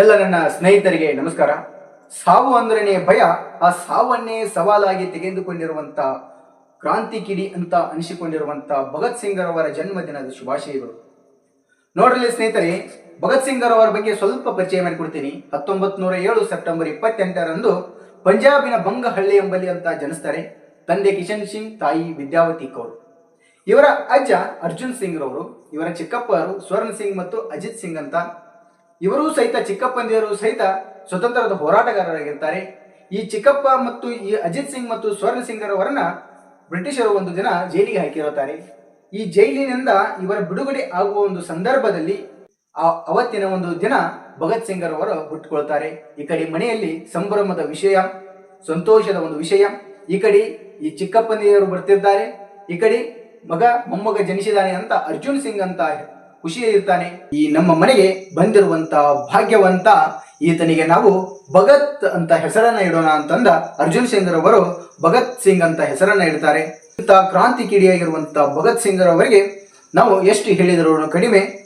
ಎಲ್ಲ ನನ್ನ ಸ್ನೇಹಿತರಿಗೆ ನಮಸ್ಕಾರ. ಸಾವು ಅಂದ್ರೇನೆ ಭಯ, ಆ ಸಾವನ್ನೇ ಸವಾಲಾಗಿ ತೆಗೆದುಕೊಂಡಿರುವಂತ ಕ್ರಾಂತಿ ಕಿಡಿ ಅಂತ ಅನಿಸಿಕೊಂಡಿರುವಂತ ಭಗತ್ ಸಿಂಗ್ ರವರ ಜನ್ಮದಿನದ ಶುಭಾಶಯಗಳು. ನೋಡ್ರಲ್ಲಿ ಸ್ನೇಹಿತರೆ, ಭಗತ್ ಸಿಂಗ್ ರವರ ಬಗ್ಗೆ ಸ್ವಲ್ಪ ಪರಿಚಯ ಮಾಡಿಕೊಡ್ತೀನಿ. ಹತ್ತೊಂಬತ್ ನೂರ ಏಳು ಸೆಪ್ಟೆಂಬರ್ ಇಪ್ಪತ್ತೆಂಟರಂದು ಪಂಜಾಬಿನ ಬಂಗಹಳ್ಳಿ ಎಂಬಲ್ಲಿ ಅಂತ ಜನಿಸ್ತಾರೆ ತಂದೆ ಕಿಶನ್ ಸಿಂಗ್, ತಾಯಿ ವಿದ್ಯಾವತಿ ಕೌರ್. ಇವರ ಅಜ್ಜ ಅರ್ಜುನ್ ಸಿಂಗ್ ರವರು ಇವರ ಚಿಕ್ಕಪ್ಪರು ಸ್ವರ್ಣ ಸಿಂಗ್ ಮತ್ತು ಅಜಿತ್ ಸಿಂಗ್ ಅಂತ ಇವರೂ ಸಹಿತ ಚಿಕ್ಕಪ್ಪಂದಿಯರು ಸಹಿತ ಸ್ವತಂತ್ರದ ಹೋರಾಟಗಾರರಾಗಿರ್ತಾರೆ. ಈ ಚಿಕ್ಕಪ್ಪ ಮತ್ತು ಈ ಅಜಿತ್ ಸಿಂಗ್ ಮತ್ತು ಸ್ವರ್ಣ ಸಿಂಗ್ರವರನ್ನ ಬ್ರಿಟಿಷರು ಒಂದು ದಿನ ಜೈಲಿಗೆ ಹಾಕಿರುತ್ತಾರೆ. ಈ ಜೈಲಿನಿಂದ ಇವರ ಬಿಡುಗಡೆ ಆಗುವ ಒಂದು ಸಂದರ್ಭದಲ್ಲಿ ಆ ಅವತ್ತಿನ ಒಂದು ದಿನ ಭಗತ್ ಸಿಂಗ್ ಅವರು ಹುಟ್ಟುಕೊಳ್ತಾರೆ ಈ ಕಡೆ ಮನೆಯಲ್ಲಿ ಸಂಭ್ರಮದ ವಿಷಯ, ಸಂತೋಷದ ಒಂದು ವಿಷಯ, ಈ ಕಡೆ ಈ ಚಿಕ್ಕಪ್ಪನಿಯವರು ಬರ್ತಿದ್ದಾರೆ, ಈ ಕಡೆ ಮಗ ಮೊಮ್ಮಗ ಜನಿಸಿದಾನೆ ಅಂತ ಅರ್ಜುನ್ ಸಿಂಗ್ ಅಂತ ಖುಷಿ ಇರ್ತಾನೆ ಈ ನಮ್ಮ ಮನೆಗೆ ಬಂದಿರುವಂತ ಭಾಗ್ಯವಂತ ಈತನಿಗೆ ನಾವು ಭಗತ್ ಅಂತ ಹೆಸರನ್ನ ಇಡೋಣ ಅಂತಂದ ಅರ್ಜುನ್ ಸಿಂಗ್ ರವರು ಭಗತ್ ಸಿಂಗ್ ಅಂತ ಹೆಸರನ್ನ ಇಡ್ತಾರೆ. ಕ್ರಾಂತಿ ಕಿಡಿಯಾಗಿರುವಂತ ಭಗತ್ ಸಿಂಗ್ ರವರಿಗೆ ನಾವು ಎಷ್ಟು ಹೇಳಿದರೂ ಕಡಿಮೆ